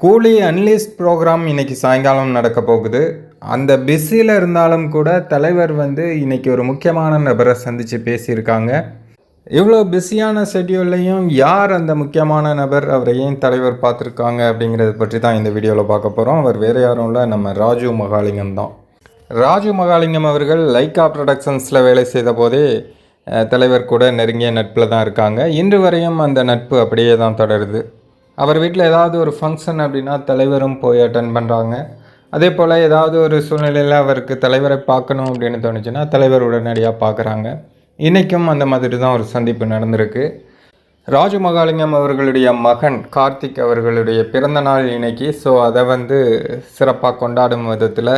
கூலி அன்லிஸ்ட் ப்ரோக்ராம் இன்றைக்கி சாயங்காலம் நடக்க போகுது. அந்த பிஸியில் இருந்தாலும் கூட தலைவர் வந்து இன்னைக்கு ஒரு முக்கியமான நபரை சந்தித்து பேசியிருக்காங்க. இவ்வளோ பிஸியான ஷெட்யூல்லையும் யார் அந்த முக்கியமான நபர் அவரை ஏன் தலைவர் பார்த்துருக்காங்க அப்படிங்கிறத பற்றி தான் இந்த வீடியோவில் பார்க்க போகிறோம் அவர் வேறு யாரும் இல்லை நம்ம ராஜு மகாலிங்கம் தான். ராஜு மகாலிங்கம் அவர்கள் லைக்கா ப்ரொடக்ஷன்ஸில் வேலை செய்த போதே தலைவர் கூட நெருங்கிய நட்பில் தான் இருக்காங்க. இன்று வரையும் அந்த நட்பு அப்படியே தான் தொடருது. அவர் வீட்டில் ஏதாவது ஒரு ஃபங்க்ஷன் அப்படின்னா தலைவரும் போய் அட்டன் பண்ணுறாங்க அதே போல் ஏதாவது ஒரு சூழ்நிலையில் அவருக்கு தலைவரை பார்க்கணும் அப்படின்னு தோணுச்சுன்னா தலைவர் உடனடியாக பார்க்குறாங்க. இன்றைக்கும் அந்த மாதிரி தான் ஒரு சந்திப்பு நடந்திருக்கு. ராஜமகாலிங்கம் அவர்களுடைய மகன் கார்த்திக் அவர்களுடைய பிறந்த நாள் இன்னைக்கு. ஸோ அதை வந்து சிறப்பாக கொண்டாடும் விதத்தில்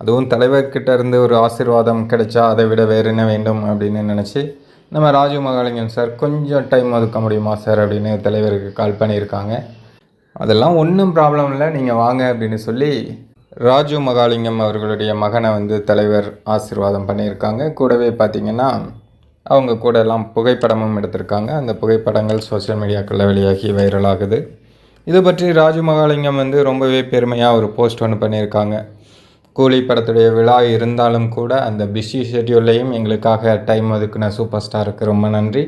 அதுவும் தலைவர்கிட்ட இருந்து ஒரு ஆசீர்வாதம் கிடைச்சா அதை விட வேறு என்ன வேண்டும் அப்படின்னு நினச்சி நம்ம ராஜீவ் மகாலிங்கம் சார் கொஞ்சம் டைம் ஒதுக்க முடியுமா சார் அப்படின்னு தலைவருக்கு கால் பண்ணியிருக்காங்க. அதெல்லாம் ஒன்றும் ப்ராப்ளம் இல்லை நீங்கள் வாங்க அப்படின்னு சொல்லி ராஜீவ் மகாலிங்கம் அவர்களுடைய மகனை வந்து தலைவர் ஆசீர்வாதம் பண்ணியிருக்காங்க. கூடவே பார்த்தீங்கன்னா அவங்க கூட எல்லாம் புகைப்படமும் எடுத்திருக்காங்க. அந்த புகைப்படங்கள் சோஷியல் மீடியாக்களில் வெளியாகி வைரல் ஆகுது. இது பற்றி ராஜு மகாலிங்கம் வந்து ரொம்பவே பெருமையாக ஒரு போஸ்ட் ஒன்று பண்ணியிருக்காங்க. கூலி படத்துடைய விழா இருந்தாலும் கூட அந்த பிஸி ஷெட்யூல்லையும் எங்களுக்காக டைம் ஒதுக்குன சூப்பர் ஸ்டாருக்கு ரொம்ப நன்றி.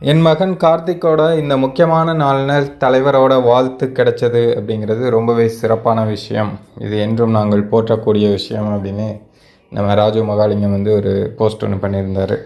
என் மகன் கார்த்திக்கோட இந்த முக்கியமான நாளில் தலைவரோட வாழ்த்து கிடைச்சது அப்படிங்கிறது ரொம்பவே சிறப்பான விஷயம். இது என்றும் நாங்கள் போற்றக்கூடிய விஷயம் அப்படின்னு நம்ம ராஜு மகாலிங்கம் வந்து ஒரு போஸ்ட் ஒன்று பண்ணியிருந்தார்.